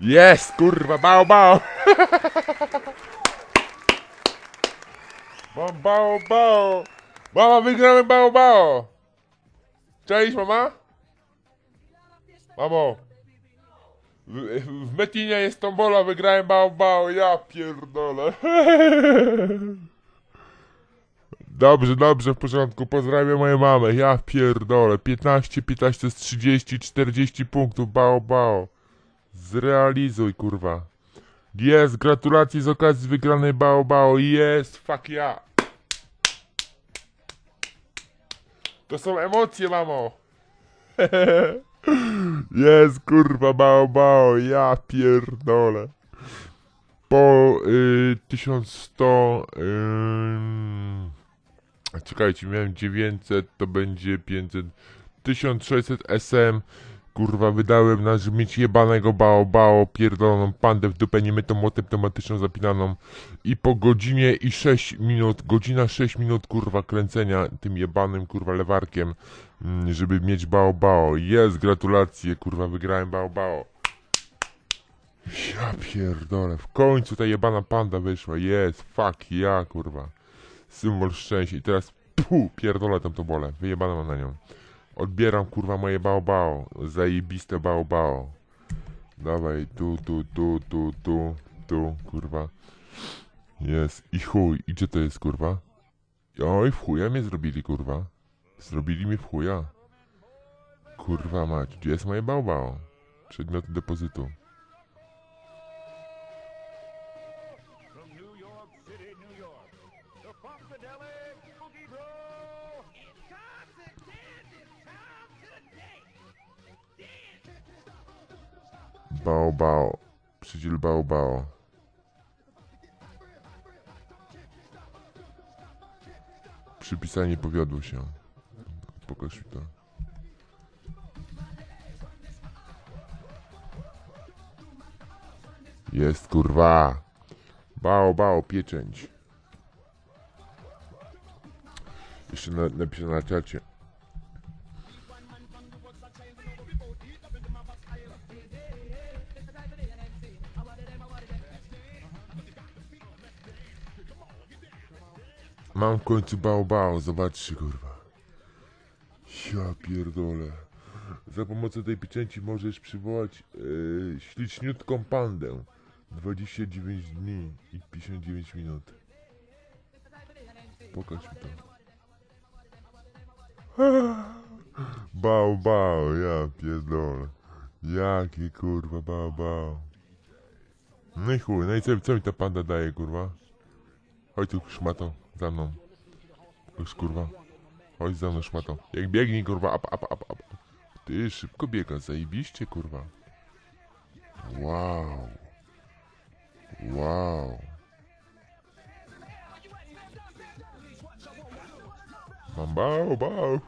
Jest, kurwa, bao, bao. Mam bao, bao. Mama, wygramy bao, bao. Cześć, mama? Mamo. W, w Metinie jest tombola, wygrałem bao, bao. Ja pierdolę. Dobrze, dobrze, w porządku. Pozdrawiam moją mamę. Ja pierdolę. 15, 15 to jest 30, 40 punktów. Bao, bao. Zrealizuj, kurwa. Jest, gratulacje z okazji wygranej Bao Bao. Jest, fuck ja. To są emocje, mamo. Jest, kurwa, Bao Bao. Ja pierdolę. Po y, 1100... Y, czekajcie, miałem 900, to będzie 500... 1600 SM Kurwa, wydałem na mieć jebanego bao bao, pierdoloną pandę w dupę niemytą młotem tematyczną zapinaną i po godzinie i 6 minut, godzina 6 minut kurwa kręcenia tym jebanym kurwa lewarkiem, mm, żeby mieć bao bao. Jest, gratulacje, kurwa, wygrałem bao bao. Ja pierdolę, w końcu ta jebana panda wyszła, jest, fuck ja, kurwa. Symbol szczęścia i teraz, pu, pierdolę tam to bolę, wyjebane mam na nią. Odbieram kurwa moje bao bao. Zajebiste bao bao. Dawaj, tu, tu, tu, tu, tu, tu, kurwa. Jest. I chuj. I gdzie to jest kurwa? Oj, w chuja mnie zrobili kurwa. Zrobili mi w chuja. Kurwa mać. Gdzie jest moje bao bao? Przedmioty depozytu. Bao bao. Przydziel bao bao. Przypisanie powiodło się. Pokaż mi to. Jest kurwa. Bao bao pieczęć. Jeszcze na, napiszę na czacie. Mam w końcu bao bao, zobaczcie kurwa. Ja pierdolę. Za pomocą tej pieczęci możesz przywołać yy, śliczniutką pandę. 29 dni i 59 minut. Pokaż mi to. Bał, bał, ja pierdolę. Jaki kurwa bał, bał. No i chuj, no i co, co mi ta panda daje kurwa? Chodź tu szmato, za mną. Już kurwa. Chodź za mną szmato. Jak biegnij kurwa, ap, ap, ap, ap. Ty szybko biega, zajebiście kurwa. Wow. Wow. Mam bał, bał.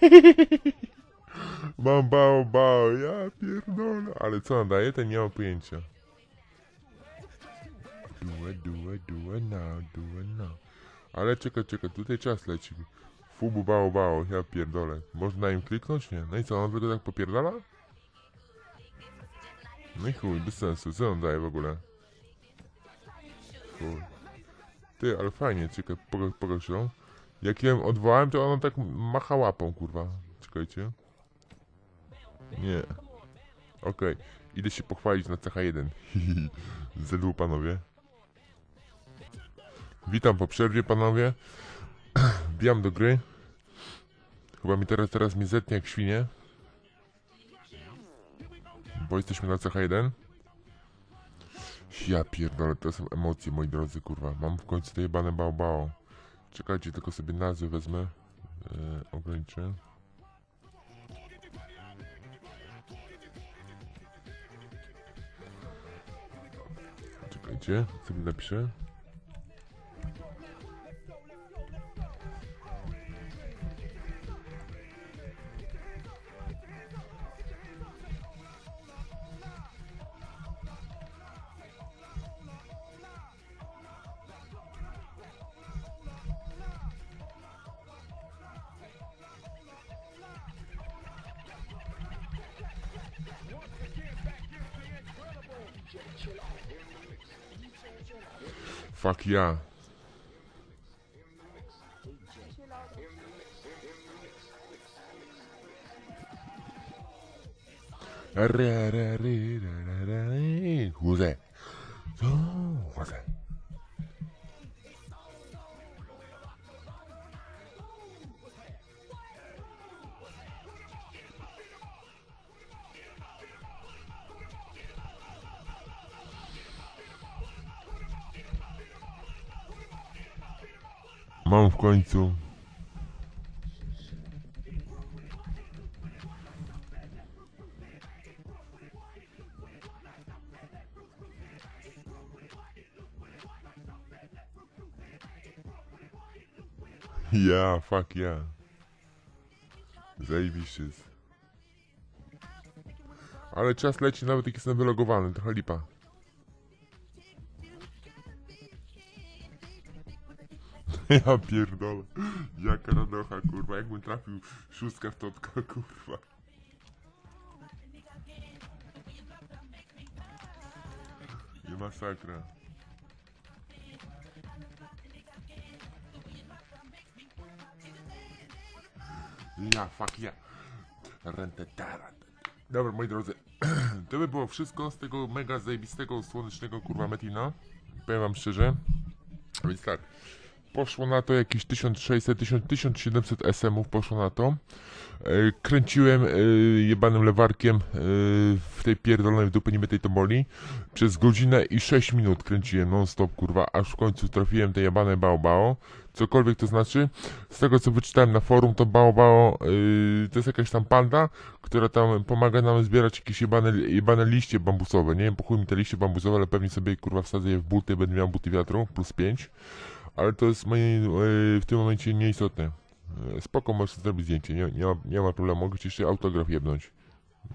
Mam bał, bał, ja pierdolę. Ale co on daje, to nie mam pojęcia. Do it, do it, do it now, do it now. Ale czekaj, czekaj, tutaj czas leci. Fubu bało, bało, ja pierdolę. Można im kliknąć? Nie. No i co, on tylko tak popierdala? No i chuj, bez sensu. Co on daje w ogóle? Chuj. Ty, ale fajnie, czekaj, pokaż, ją. Jak ją odwołałem, to ona tak macha łapą, kurwa. Czekajcie. Nie. Okej, idę się pochwalić na CH1. Zedł panowie. Witam po przerwie, panowie. Wbijam do gry. Chyba mi teraz, teraz mi zetnie jak świnie. Bo jesteśmy na CH1. Ja pierdolę, to są emocje, moi drodzy, kurwa. Mam w końcu te jebane bao bao. Czekajcie, tylko sobie nazwy wezmę. Yy, ograniczę. Czekajcie, sobie napiszę. Fuck yeah. Who's that? Mam w końcu. Ja, fuck ja. Zajebiście jest. Ale czas leci nawet jak jestem wylogowany, trochę lipa. Ja pierdolę. Jaka radocha, kurwa. Jakbym trafił szóstka w totka, kurwa. Nie masakra. Ja, fuck ja. Rentetara. Dobra, moi drodzy. To by było wszystko z tego mega zajebistego, słonecznego, kurwa, Metina. Powiem wam szczerze. A więc tak. Poszło na to jakieś 1600, 1000, 1700 SM-ów poszło na to. E, Kręciłem e, jebanym lewarkiem e, w tej pierdolonej w dupę nie tej to. Przez godzinę i 6 minut kręciłem non stop kurwa, aż w końcu trafiłem te jebane bao. Cokolwiek to znaczy. Z tego co wyczytałem na forum to bao to jest jakaś tam panda, która tam pomaga nam zbierać jakieś jebane, jebane liście bambusowe. Nie wiem po mi te liście bambusowe, ale pewnie sobie kurwa wsadzę je w buty, będę miał buty wiatru plus 5 ale to jest moje, e, w tym momencie nieistotne. E, Spoko, możesz zrobić zdjęcie, nie, nie, ma, nie ma problemu, mogę ci jeszcze autograf jebnąć.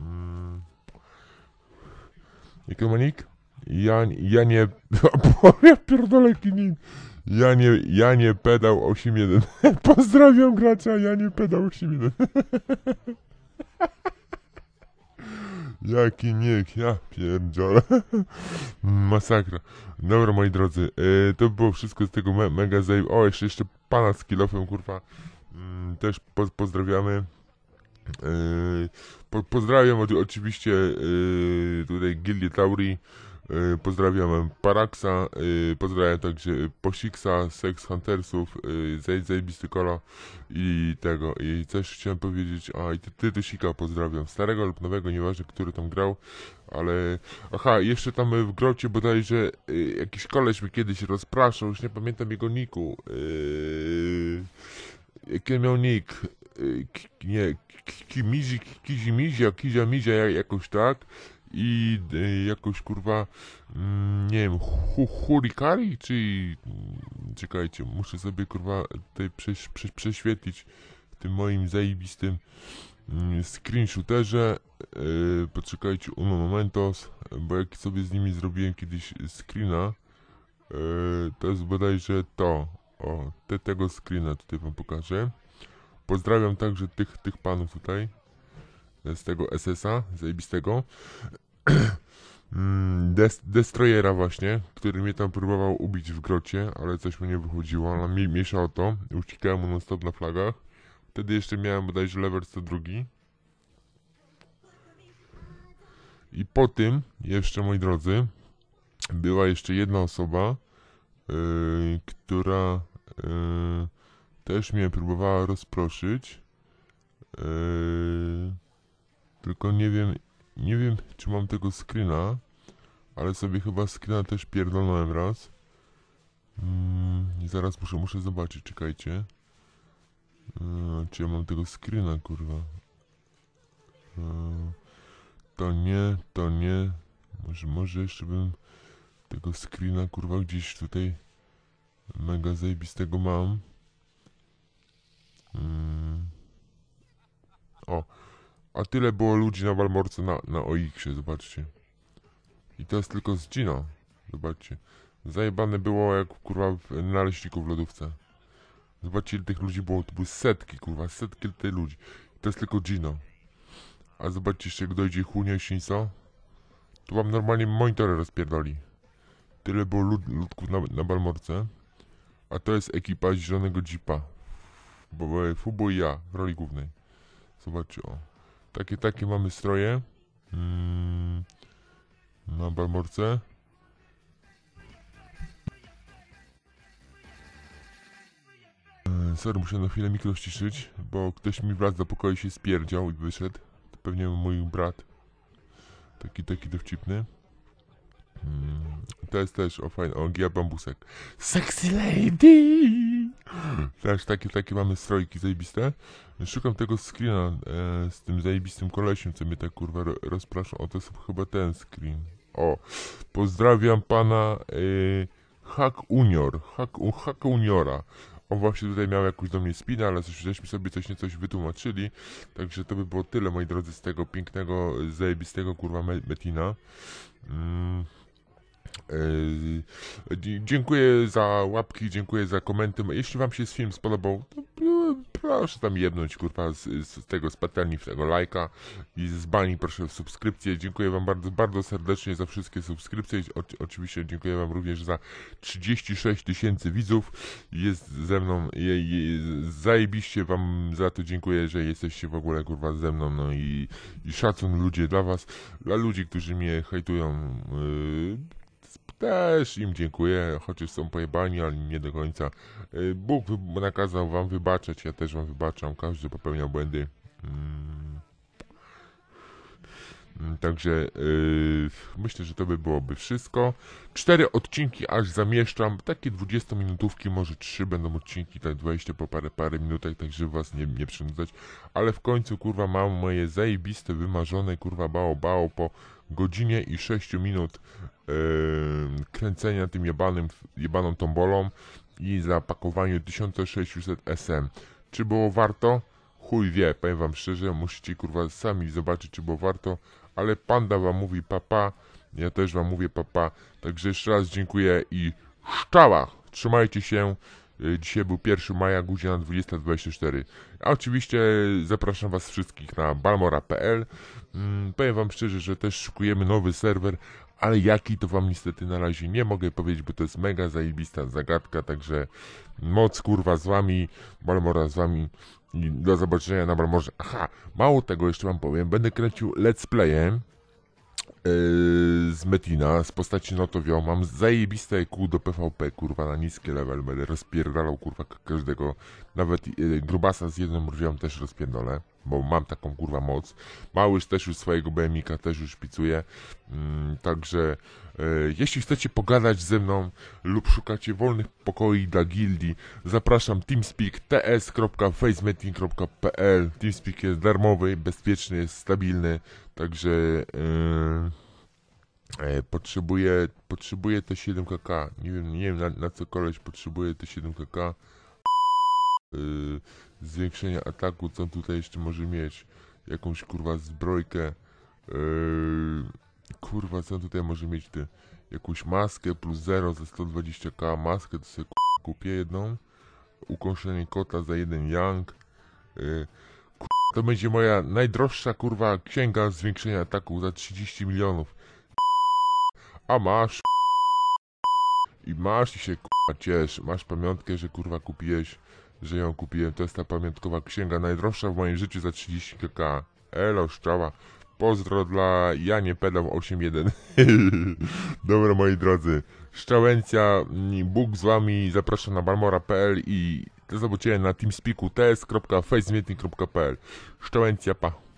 Mm. Jaki ma nick? Ja, ja nie... ja pierdolę kinin. Ja nie, ja nie pedał 8.1. Pozdrawiam gracza, ja nie pedał 8.1. Jaki nick, ja pierdzielę. Masakra. Dobra, moi drodzy, e, to było wszystko z tego me mega zaj... O, jeszcze, jeszcze pana z kilofem, kurwa. Mm, też po pozdrawiamy. E, po pozdrawiam oczywiście e, tutaj Gildię Tauri. E, pozdrawiam Paraksa, e, pozdrawiam także Posiksa, Sex Huntersów, e, zaj, zajebisty kola i tego. I też chciałem powiedzieć, a i ty, Tytusika pozdrawiam, starego lub nowego, nieważne, który tam grał, ale Aha, jeszcze tam y, w grocie bodajże y, jakiś koleś mi kiedyś rozpraszał, już nie pamiętam jego niku. Jaki miał nick? Nie, Ki- Kimizi, Kizimizia, Kizia Mizia, jak- jakoś tak. I jakoś kurwa, mm, nie wiem, hu, Hurikari, czy... mm, Czekajcie, muszę sobie kurwa tutaj prześ, prześ, prześwietlić w tym moim zajebistym mm, screenshooterze. Yy, poczekajcie, uno momentos, bo jak sobie z nimi zrobiłem kiedyś screena, yy, to jest bodajże to, o, te, tego screena tutaj wam pokażę. Pozdrawiam także tych, tych panów tutaj, e, z tego SS-a, zajebistego. Mm, Des Destroyera właśnie, który mnie tam próbował ubić w grocie, ale coś mu nie wychodziło, ale mi mieszało to, uciekałem mu non stop na flagach. Wtedy jeszcze miałem bodajże level 102. I po tym, jeszcze moi drodzy, była jeszcze jedna osoba, yy, która yy, też mnie próbowała rozproszyć. Yy, tylko nie wiem, nie wiem czy mam tego screena, ale sobie chyba screena też pierdolnąłem raz. Mm, zaraz muszę, muszę zobaczyć, czekajcie. Yy, czy ja mam tego screena, kurwa? Yy, to nie, to nie. Może, może jeszcze bym tego screena kurwa gdzieś tutaj mega zajebistego mam. Mm. O, a tyle było ludzi na Walmorce na, na OX-ie, zobaczcie. I to jest tylko z Gino. Zobaczcie. Zajebane było jak kurwa naleśniku w lodówce. Zobaczcie ile tych ludzi było, to były setki kurwa, setki tych ludzi. To jest tylko Gino. A zobaczcie jeszcze jak dojdzie Hunio i. Tu wam normalnie monitory rozpierdoli. Tyle było lud, ludków na, na Balmorce. A to jest ekipa zielonego jeepa. Bo e, Fubo i ja w roli głównej. Zobaczcie, o. Takie, takie mamy stroje. Mm, na Balmorce. E, Sorry, muszę na chwilę mikro ściszyć, bo ktoś mi wlazł do pokoju się spierdział i wyszedł. To pewnie mój brat. Taki, taki dowcipny. Mm, to jest też, o fajny, o Gia Bambusek. Sexy lady! Też takie, takie mamy strojki zajebiste. Szukam tego screena e, z tym zajebistym kolesiem, co mnie tak kurwa ro, rozpraszał. O, to jest chyba ten screen. O, pozdrawiam pana e, Hack Unior, Hack, Hack Uniora. On właśnie tutaj miał jakąś do mnie spinę, ale coś, żeśmy sobie coś niecoś wytłumaczyli. Także to by było tyle, moi drodzy, z tego pięknego, zajebistego kurwa me- Metina. Mm. Dzie- dziękuję za łapki, dziękuję za komenty. Jeśli wam się film spodobał, to e, proszę tam jednąć kurwa z, z tego z patelni tego lajka i z bani proszę w subskrypcję. Dziękuję wam bardzo, bardzo serdecznie za wszystkie subskrypcje. O, oczywiście dziękuję wam również za 36 tysięcy widzów. Jest ze mną, je, je, zajebiście wam za to dziękuję, że jesteście w ogóle kurwa ze mną. No i, i szacun ludzie dla was, dla ludzi, którzy mnie hejtują. Yy, też im dziękuję, chociaż są pojebani, ale nie do końca. Y, Bóg nakazał wam wybaczać, ja też wam wybaczam, każdy popełniał błędy. Mm. Mm, Także y, myślę, że to by byłoby wszystko. Cztery odcinki aż zamieszczam, takie 20 minutówki, może trzy będą odcinki, tak 20 po parę, parę tak żeby was nie, nie przynudzać. Ale w końcu kurwa mam moje zajebiste, wymarzone kurwa bało bało po godzinie i 6 minut yy, kręcenia tym jebanym, jebaną tombolą i zapakowaniu 1600 SM. Czy było warto? Chuj wie, powiem wam szczerze, musicie kurwa sami zobaczyć, czy było warto, ale panda wam mówi papa, ja też wam mówię papa, także jeszcze raz dziękuję i szczała! Trzymajcie się, Y, Dzisiaj był 1 maja, godzina 20.24. A oczywiście zapraszam Was wszystkich na balmora.pl. Mm, powiem Wam szczerze, że też szykujemy nowy serwer, ale jaki to Wam niestety na razie nie mogę powiedzieć, bo to jest mega zajebista zagadka, także moc kurwa z Wami, Balmora z Wami i do zobaczenia na Balmorze. Aha, mało tego jeszcze Wam powiem, będę kręcił let's playem z Metina, z postaci Notowią. Mam zajebiste EQ do PvP, kurwa, na niskie level. Będę rozpierdalał, kurwa, ka- każdego. Nawet yy, grubasa z jedną mrwią też rozpierdolę, bo mam taką, kurwa, moc. Małyż też już swojego BMika też już szpicuje. Mm, także yy, jeśli chcecie pogadać ze mną lub szukacie wolnych pokoi dla gildii, zapraszam teamspeak ts.facemeeting.pl Teamspeak jest darmowy, bezpieczny, jest stabilny, także e, potrzebuję, potrzebuję te 7kk. Nie wiem, nie wiem na, na co koleś potrzebuje te 7kk. Yy, zwiększenia ataku, co on tutaj jeszcze może mieć? Jakąś kurwa zbrojkę. Yy, kurwa, co on tutaj może mieć? Ty? Jakąś maskę plus 0 za 120k. Maskę to sobie kupię jedną. Ukąszenie kota za jeden yang. Yy, to będzie moja najdroższa kurwa księga zwiększenia ataku za 30 milionów. A masz i masz i się kurwa ciesz. Masz pamiątkę, że kurwa kupiłeś, że ją kupiłem. To jest ta pamiątkowa księga najdroższa w moim życiu za 30 kk. Elo, szczała. Pozdro dla Janie Pedał 81. Dobra moi drodzy. Szczałęcia, Bóg z wami, zapraszam na balmora.pl i do zobaczenia na teamspeaku ts.facemeeting.pl Szczałęcia, pa.